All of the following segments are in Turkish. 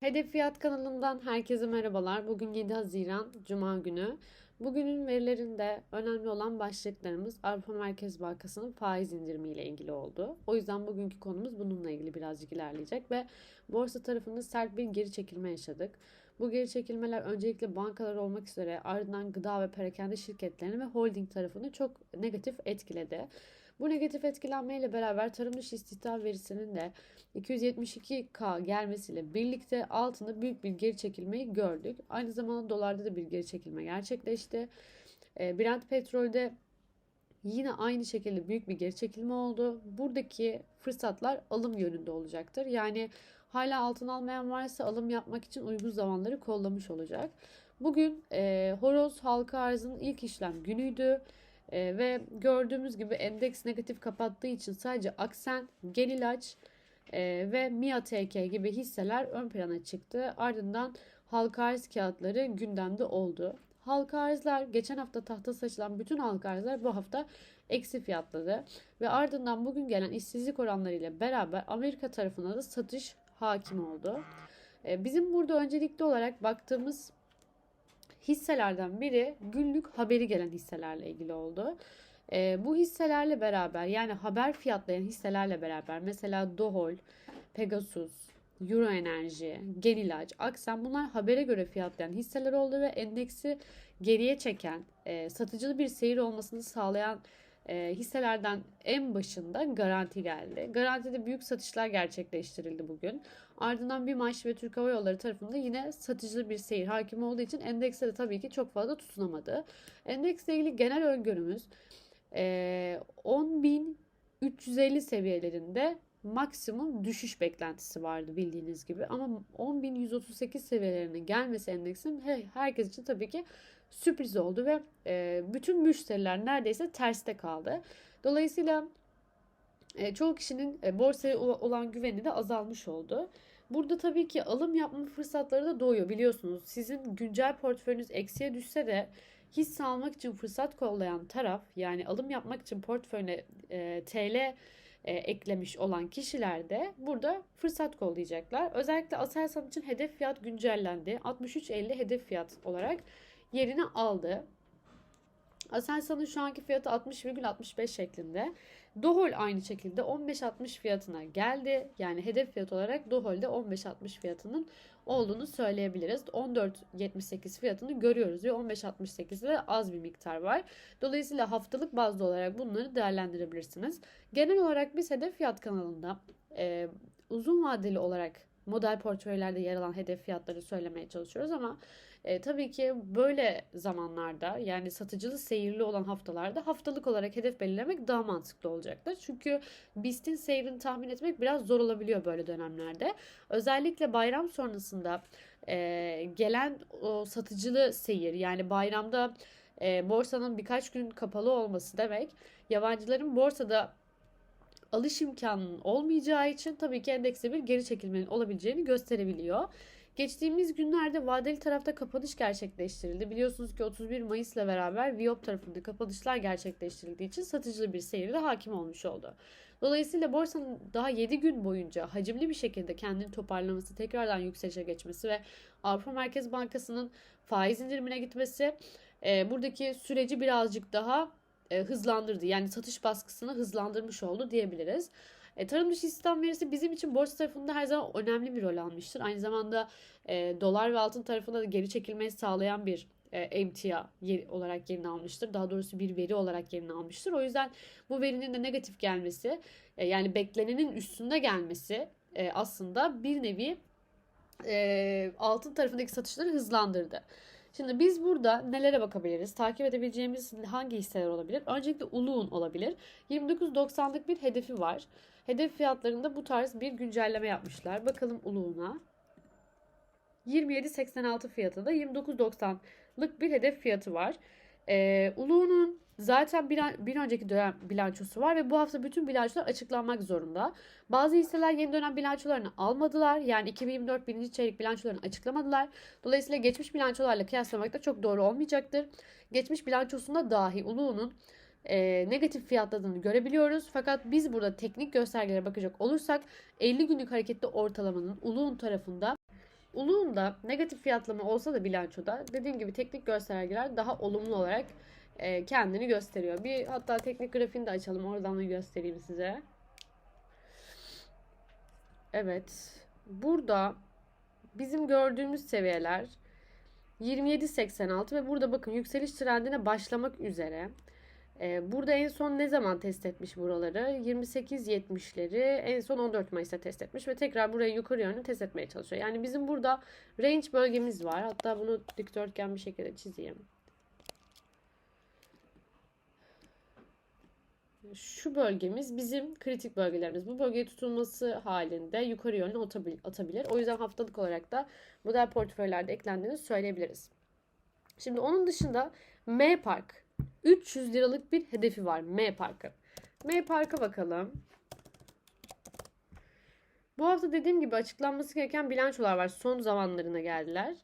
Hedef Fiyat kanalından herkese merhabalar. Bugün 7 Haziran Cuma günü. Bugünün verilerinde önemli olan başlıklarımız Avrupa Merkez Bankası'nın faiz indirimiyle ilgili oldu. O yüzden bugünkü konumuz bununla ilgili birazcık ilerleyecek ve borsa tarafında sert bir geri çekilme yaşadık. Bu geri çekilmeler öncelikle bankalar olmak üzere ardından gıda ve perakende şirketlerini ve holding tarafını çok negatif etkiledi. Bu negatif etkilenmeyle beraber tarım dışı istihdam verisinin de 272K gelmesiyle birlikte altında büyük bir geri çekilmeyi gördük. Aynı zamanda dolarda da bir geri çekilme gerçekleşti. E, Brent petrolde yine aynı şekilde büyük bir geri çekilme oldu. Buradaki fırsatlar alım yönünde olacaktır. Yani hala altın almayan varsa alım yapmak için uygun zamanları kollamış olacak. Bugün e, horoz halka arzının ilk işlem günüydü. E, ve gördüğümüz gibi endeks negatif kapattığı için sadece Aksen, Genilaç e, ve Mia TK gibi hisseler ön plana çıktı. Ardından halka arz kağıtları gündemde oldu. Halka arzlar geçen hafta tahta saçılan bütün halka arzlar bu hafta eksi fiyatladı. Ve ardından bugün gelen işsizlik oranlarıyla beraber Amerika tarafına da satış hakim oldu. E, bizim burada öncelikli olarak baktığımız hisselerden biri günlük haberi gelen hisselerle ilgili oldu. E, bu hisselerle beraber yani haber fiyatlayan hisselerle beraber mesela Dohol, Pegasus, Euro Enerji, Genilaç, Aksen bunlar habere göre fiyatlayan hisseler oldu ve endeksi geriye çeken, e, satıcılı bir seyir olmasını sağlayan e, hisselerden en başında garanti geldi. Garantide büyük satışlar gerçekleştirildi bugün. Ardından BİMAŞ ve Türk Hava Yolları tarafında yine satıcılı bir seyir hakim olduğu için endekse de tabii ki çok fazla tutunamadı. Endeksle ilgili genel öngörümüz e, 10.350 seviyelerinde maksimum düşüş beklentisi vardı bildiğiniz gibi. Ama 10.138 seviyelerine gelmesi endeksin herkes için tabii ki sürpriz oldu ve e, bütün müşteriler neredeyse terste kaldı. Dolayısıyla e, çoğu kişinin e, borsaya olan güveni de azalmış oldu. Burada tabii ki alım yapma fırsatları da doğuyor biliyorsunuz. Sizin güncel portföyünüz eksiye düşse de hisse almak için fırsat kollayan taraf yani alım yapmak için portföyüne e, TL e, eklemiş olan kişiler de burada fırsat kollayacaklar. Özellikle Aselsan için hedef fiyat güncellendi. 63.50 hedef fiyat olarak yerini aldı. Aselsan'ın şu anki fiyatı 60,65 şeklinde. Dohol aynı şekilde 15.60 fiyatına geldi. Yani hedef fiyat olarak Dohol'de 15.60 fiyatının olduğunu söyleyebiliriz. 14.78 fiyatını görüyoruz ve 15.68'de az bir miktar var. Dolayısıyla haftalık bazda olarak bunları değerlendirebilirsiniz. Genel olarak biz hedef fiyat kanalında e, uzun vadeli olarak model portföylerde yer alan hedef fiyatları söylemeye çalışıyoruz ama e, tabii ki böyle zamanlarda yani satıcılı seyirli olan haftalarda haftalık olarak hedef belirlemek daha mantıklı olacaktır. Çünkü BIST'in seyrini tahmin etmek biraz zor olabiliyor böyle dönemlerde. Özellikle bayram sonrasında e, gelen o satıcılı seyir yani bayramda e, borsanın birkaç gün kapalı olması demek yabancıların borsada alış imkanının olmayacağı için tabii ki endekste bir geri çekilmenin olabileceğini gösterebiliyor. Geçtiğimiz günlerde vadeli tarafta kapanış gerçekleştirildi. Biliyorsunuz ki 31 Mayıs ile beraber Viop tarafında kapanışlar gerçekleştirildiği için satıcılı bir seyirde hakim olmuş oldu. Dolayısıyla borsanın daha 7 gün boyunca hacimli bir şekilde kendini toparlaması, tekrardan yükselişe geçmesi ve Avrupa Merkez Bankası'nın faiz indirimine gitmesi e, buradaki süreci birazcık daha e, hızlandırdı. Yani satış baskısını hızlandırmış oldu diyebiliriz. E, tarım dışı istihdam verisi bizim için borsa tarafında her zaman önemli bir rol almıştır. Aynı zamanda e, dolar ve altın tarafında da geri çekilmeyi sağlayan bir e, emtia olarak yerini almıştır. Daha doğrusu bir veri olarak yerini almıştır. O yüzden bu verinin de negatif gelmesi e, yani beklenenin üstünde gelmesi e, aslında bir nevi altın tarafındaki satışları hızlandırdı. Şimdi biz burada nelere bakabiliriz? Takip edebileceğimiz hangi hisseler olabilir? Öncelikle Uluğun olabilir. 29.90'lık bir hedefi var. Hedef fiyatlarında bu tarz bir güncelleme yapmışlar. Bakalım Uluğun'a. 27.86 fiyatında 29.90'lık bir hedef fiyatı var. Ee, Uluğun'un zaten bir, bir önceki dönem bilançosu var ve bu hafta bütün bilançolar açıklanmak zorunda. Bazı hisseler yeni dönem bilançolarını almadılar. Yani 2024 birinci çeyrek bilançolarını açıklamadılar. Dolayısıyla geçmiş bilançolarla kıyaslamak da çok doğru olmayacaktır. Geçmiş bilançosunda dahi Uluğun'un e, negatif fiyatladığını görebiliyoruz. Fakat biz burada teknik göstergelere bakacak olursak 50 günlük hareketli ortalamanın Uluğun tarafında Uluğunda negatif fiyatlama olsa da bilançoda dediğim gibi teknik göstergeler daha olumlu olarak e, kendini gösteriyor. Bir hatta teknik grafiğini de açalım. Oradan da göstereyim size. Evet. Burada bizim gördüğümüz seviyeler 27.86 ve burada bakın yükseliş trendine başlamak üzere. Ee, burada en son ne zaman test etmiş buraları? 28.70'leri en son 14 Mayıs'ta test etmiş ve tekrar burayı yukarı yönlü test etmeye çalışıyor. Yani bizim burada range bölgemiz var. Hatta bunu dikdörtgen bir şekilde çizeyim. Şu bölgemiz bizim kritik bölgelerimiz. Bu bölgeye tutulması halinde yukarı yönlü atabilir. O yüzden haftalık olarak da model portföylerde eklendiğini söyleyebiliriz. Şimdi onun dışında M Park 300 liralık bir hedefi var M Park'ın. M Park'a bakalım. Bu hafta dediğim gibi açıklanması gereken bilançolar var. Son zamanlarına geldiler.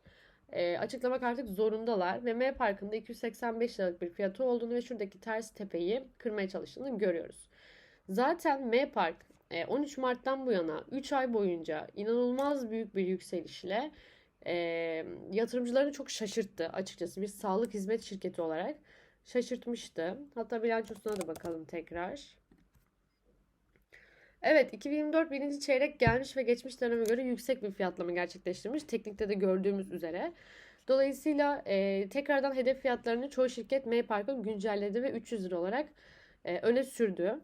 E, açıklamak artık zorundalar ve M Park'ında 285 liralık bir fiyatı olduğunu ve şuradaki ters tepeyi kırmaya çalıştığını görüyoruz. Zaten M Park 13 Mart'tan bu yana 3 ay boyunca inanılmaz büyük bir yükselişle e, yatırımcılarını çok şaşırttı açıkçası bir sağlık hizmet şirketi olarak şaşırtmıştı. Hatta bilançosuna da bakalım tekrar. Evet 2024 birinci çeyrek gelmiş ve geçmiş döneme göre yüksek bir fiyatlama gerçekleştirmiş. Teknikte de gördüğümüz üzere. Dolayısıyla e, tekrardan hedef fiyatlarını çoğu şirket M Park'ın güncelledi ve 300 lira olarak e, öne sürdü.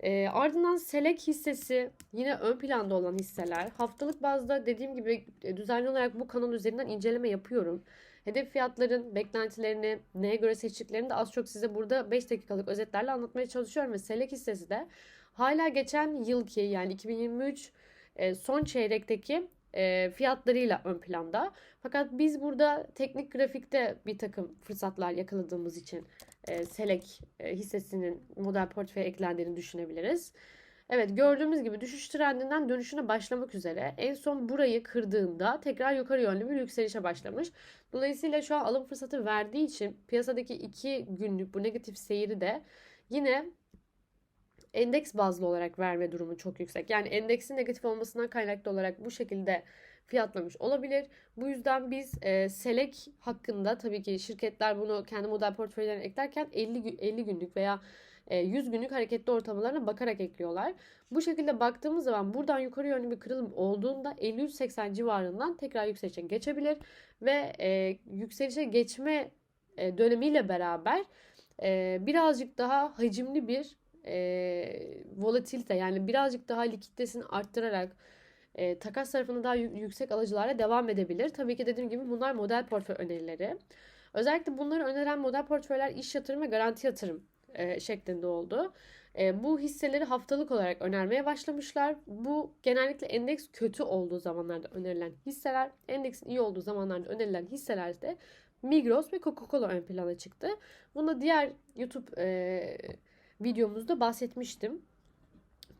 E, ardından Selek hissesi yine ön planda olan hisseler. Haftalık bazda dediğim gibi e, düzenli olarak bu kanal üzerinden inceleme yapıyorum. Hedef fiyatların beklentilerini, neye göre seçtiklerini de az çok size burada 5 dakikalık özetlerle anlatmaya çalışıyorum. Ve Selek hissesi de hala geçen yılki yani 2023 e, son çeyrekteki e, fiyatlarıyla ön planda. Fakat biz burada teknik grafikte bir takım fırsatlar yakaladığımız için e, Selek hissesinin model portföye eklendiğini düşünebiliriz. Evet gördüğümüz gibi düşüş trendinden dönüşüne başlamak üzere. En son burayı kırdığında tekrar yukarı yönlü bir yükselişe başlamış. Dolayısıyla şu an alım fırsatı verdiği için piyasadaki iki günlük bu negatif seyri de yine endeks bazlı olarak verme durumu çok yüksek. Yani endeksin negatif olmasından kaynaklı olarak bu şekilde fiyatlamış olabilir. Bu yüzden biz e, Selek hakkında tabii ki şirketler bunu kendi model portföylerine eklerken 50 50 günlük veya 100 e, günlük hareketli ortalamalarına bakarak ekliyorlar. Bu şekilde baktığımız zaman buradan yukarı yönlü bir kırılım olduğunda 53.80 civarından tekrar yükselişe geçebilir ve e, yükselişe geçme e, dönemiyle beraber e, birazcık daha hacimli bir e, volatilite yani birazcık daha likiditesini arttırarak e, takas tarafını daha yüksek alıcılarla devam edebilir. Tabii ki dediğim gibi bunlar model portföy önerileri. Özellikle bunları öneren model portföyler iş yatırım ve garanti yatırım e, şeklinde oldu. E, bu hisseleri haftalık olarak önermeye başlamışlar. Bu genellikle endeks kötü olduğu zamanlarda önerilen hisseler, endeksin iyi olduğu zamanlarda önerilen hisselerde Migros ve Coca-Cola ön plana çıktı. Bunda diğer YouTube e, videomuzda bahsetmiştim.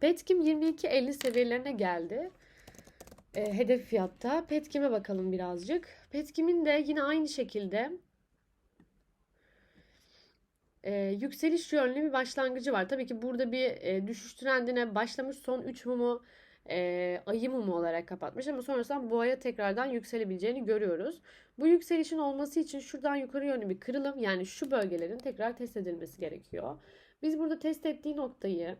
Petkim 22.50 seviyelerine geldi. E, hedef fiyatta. Petkim'e bakalım birazcık. Petkim'in de yine aynı şekilde e, yükseliş yönlü bir başlangıcı var. Tabii ki burada bir e, düşüş trendine başlamış son 3 mumu e, ayı mumu olarak kapatmış ama sonrasında bu aya tekrardan yükselebileceğini görüyoruz. Bu yükselişin olması için şuradan yukarı yönlü bir kırılım yani şu bölgelerin tekrar test edilmesi gerekiyor. Biz burada test ettiği noktayı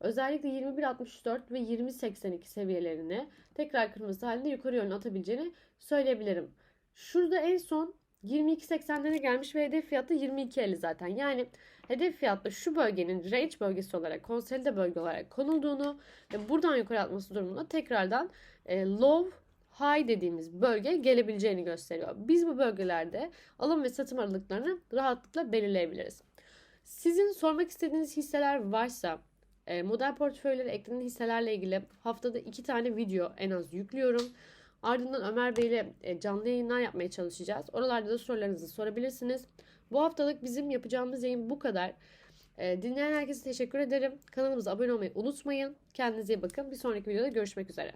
özellikle 21.64 ve 20.82 seviyelerini tekrar kırması halinde yukarı yönlü atabileceğini söyleyebilirim. Şurada en son 22.80'lere gelmiş ve hedef fiyatı 22.50 zaten. Yani hedef fiyatta şu bölgenin range bölgesi olarak, konsolide bölge olarak konulduğunu ve buradan yukarı atması durumunda tekrardan e, low high dediğimiz bölge gelebileceğini gösteriyor. Biz bu bölgelerde alım ve satım aralıklarını rahatlıkla belirleyebiliriz. Sizin sormak istediğiniz hisseler varsa e, model portföyleri eklenen hisselerle ilgili haftada iki tane video en az yüklüyorum. Ardından Ömer Bey ile e, canlı yayınlar yapmaya çalışacağız. Oralarda da sorularınızı sorabilirsiniz. Bu haftalık bizim yapacağımız yayın bu kadar. E, dinleyen herkese teşekkür ederim. Kanalımıza abone olmayı unutmayın. Kendinize iyi bakın. Bir sonraki videoda görüşmek üzere.